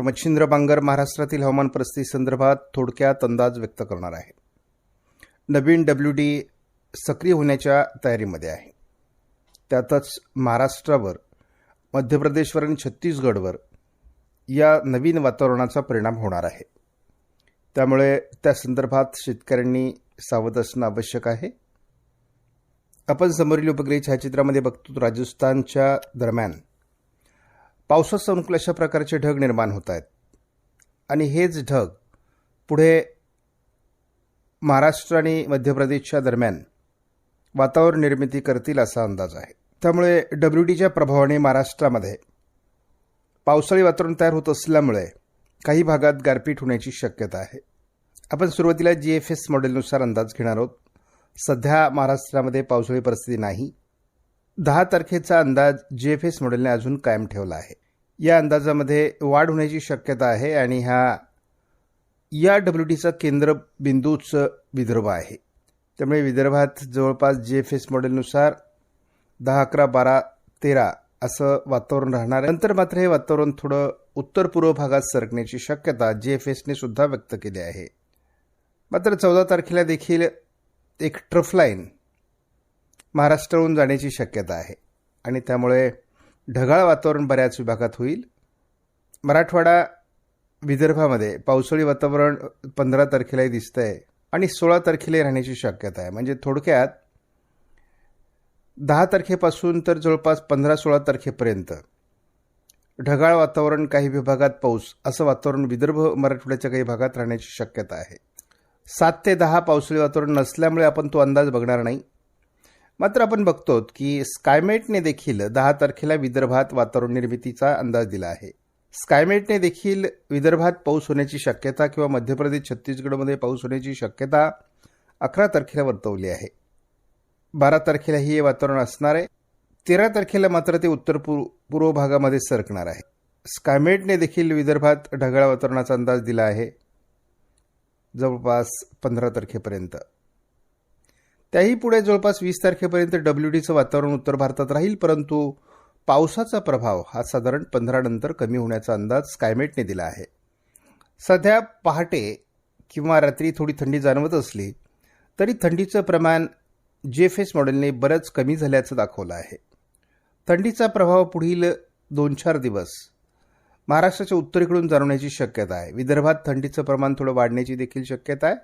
Doctor Machhindra Bangar महाराष्ट्रातील हवामान परिस्थिती संदर्भात थोडक्यात अंदाज व्यक्त करणार आहे. नवीन डब्ल्यू डी सक्रिय होण्याच्या तयारीमध्ये आहे. त्यातच महाराष्ट्रावर मध्य प्रदेशवर आणि छत्तीसगडवर या नवीन वातावरणाचा परिणाम होणार आहे. त्यामुळे त्या संदर्भात शेतकऱ्यांनी सावध असणं आवश्यक आहे. आपण समोरील उपग्रही छायाचित्रामध्ये बघतो राजस्थानच्या दरम्यान पावसाचं अनुकूल अशा प्रकारचे ढग निर्माण होत आहेत. आणि हेच ढग पुढे महाराष्ट्र आणि मध्य प्रदेशच्या दरम्यान वातावरण निर्मिती करतील असा अंदाज आहे. त्यामुळे डब्ल्यू डीच्या प्रभावाने महाराष्ट्रामध्ये पावसाळी वातावरण तयार होत असल्यामुळे काही भागात गारपीट होण्याची शक्यता आहे. आपण सुरुवातीला जी एफ एस मॉडेलनुसार अंदाज घेणार आहोत. सध्या महाराष्ट्रामध्ये पावसाळी परिस्थिती नाही. दहा तारखेचा अंदाज जी एफ एस मॉडेलने अजून कायम ठेवला आहे. या अंदाजामध्ये वाढ होण्याची शक्यता आहे आणि हा या डब्ल्यू डीचा केंद्रबिंदूच विदर्भ आहे. त्यामुळे विदर्भात जवळपास जी एफ एस मॉडेलनुसार दहा अकरा बारा तेरा असं वातावरण राहणार नंतर मात्र हे वातावरण थोडं उत्तर पूर्व भागात सरकण्याची शक्यता जी एफ एसने सुद्धा व्यक्त केली आहे. मात्र चौदा तारखेला देखील एक ट्रफ लाईन महाराष्ट्राहून जाण्याची शक्यता आहे. आणि त्यामुळे ढगाळ वातावरण बऱ्याच विभागात होईल. मराठवाडा विदर्भामध्ये पावसाळी वातावरण पंधरा तारखेलाही दिसतं आहे आणि सोळा तारखेलाही राहण्याची शक्यता आहे. म्हणजे थोडक्यात दहा तारखेपासून तर जवळपास पंधरा सोळा तारखेपर्यंत ढगाळ वातावरण काही विभागात पाऊस असं वातावरण विदर्भ मराठवाड्याच्या काही भागात राहण्याची शक्यता आहे. सात ते दहा पावसाळी वातावरण नसल्यामुळे आपण तो अंदाज बघणार नाही. मात्र आपण बघतो की स्कायमेटने देखील दहा तारखेला विदर्भात वातावरण निर्मितीचा अंदाज दिला आहे. स्कायमेटने देखील विदर्भात पाऊस होण्याची शक्यता किंवा मध्य प्रदेश छत्तीसगडमध्ये पाऊस होण्याची शक्यता अकरा तारखेला वर्तवली आहे. बारा तारखेलाही हे वातावरण असणार आहे. तेरा तारखेला मात्र ते उत्तर पूर्व पूर्व भागामध्ये सरकणार आहे. स्कायमेटने देखील विदर्भात ढगाळ वातावरणाचा अंदाज दिला आहे. जवळपास पंधरा तारखेपर्यंत. त्याही पुढे जवळपास वीस तारखेपर्यंत डब्ल्यू डीचं वातावरण उत्तर भारतात राहील परंतु पावसाचा प्रभाव हा साधारण पंधरा नंतर कमी होण्याचा अंदाज स्कायमेटने दिला आहे. सध्या पहाटे किंवा रात्री थोडी थंडी जाणवत असली तरी थंडीचं प्रमाण जे फेस मॉडेलने बरंच कमी झाल्याचं दाखवलं आहे. थंडीचा प्रभाव पुढील दोन चार दिवस महाराष्ट्राच्या उत्तरेकडून जाणवण्याची शक्यता आहे. विदर्भात थंडीचं प्रमाण थोडं वाढण्याची देखील शक्यता आहे.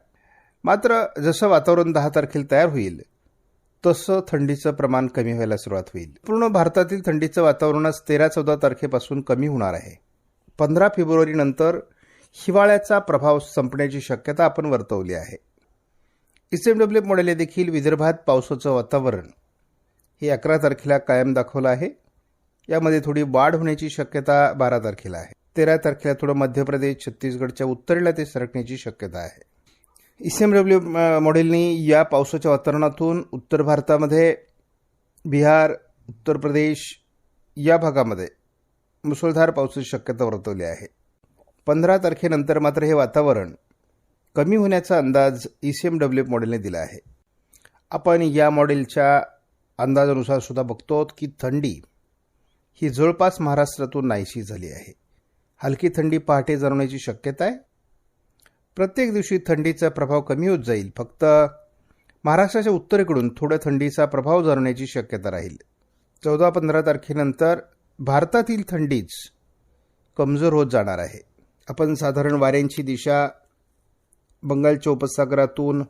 मात्र जसं वातावरण दहा तारखेला तयार होईल तसं थंडीचं प्रमाण कमी व्हायला सुरुवात होईल. पूर्ण भारतातील थंडीचं वातावरणच तेरा चौदा तारखेपासून कमी होणार आहे. पंधरा फेब्रुवारीनंतर हिवाळ्याचा प्रभाव संपण्याची शक्यता आपण वर्तवली आहे. एस एम डब्ल्यू मॉडेल देखील विदर्भात पावसाचं वातावरण हे अकरा तारखेला कायम दाखवलं आहे. यामध्ये थोडी वाढ होण्याची शक्यता बारा तारखेला आहे. तेरा तारखेला थोडं मध्य प्रदेश छत्तीसगडच्या उत्तरेला ते सरकण्याची शक्यता आहे. एस एम डब्ल्यू मॉडेलनी या पावसाच्या वातावरणातून उत्तर भारतामध्ये बिहार उत्तर प्रदेश या भागामध्ये मुसळधार पावसाची शक्यता वर्तवली आहे. पंधरा तारखेनंतर मात्र हे वातावरण कमी होण्याचा अंदाज ई सी एम डब्ल्यू मॉडेलने दिला आहे. आपण या मॉडेलच्या अंदाजानुसार सुद्धा बघतो की थंडी ही जवळपास महाराष्ट्रातून नाहीशी झाली आहे. हलकी थंडी पहाटे जाणवण्याची शक्यता आहे. प्रत्येक दिवशी थंडीचा प्रभाव कमी होत जाईल. फक्त महाराष्ट्राच्या उत्तरेकडून थोड्या थंडीचा प्रभाव जाणवण्याची शक्यता राहील. चौदा पंधरा तारखेनंतर भारतातील थंडीच कमजोर होत जाणार आहे. आपण साधारण वाऱ्यांची दिशा बंगालच्या उपसागरातून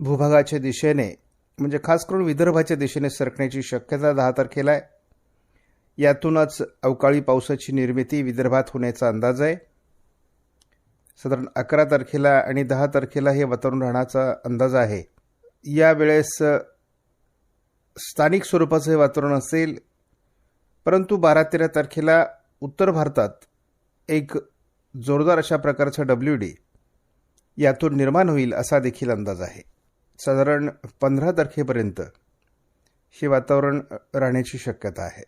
भूभागाच्या दिशेने म्हणजे खास करून विदर्भाच्या दिशेने सरकण्याची शक्यता दहा तारखेला आहे. यातूनच अवकाळी पावसाची निर्मिती विदर्भात होण्याचा अंदाज आहे. साधारण अकरा तारखेला आणि दहा तारखेला हे वातावरण राहण्याचा अंदाज आहे. यावेळेस स्थानिक स्वरूपाचं हे वातावरण असेल परंतु बारा तेरा तारखेला उत्तर भारतात एक जोरदार अशा प्रकारचा डब्ल्यू डी यातून निर्माण होईल असा देखील अंदाज आहे. साधारण पंधरा तारखेपर्यंत हे वातावरण राहण्याची शक्यता आहे.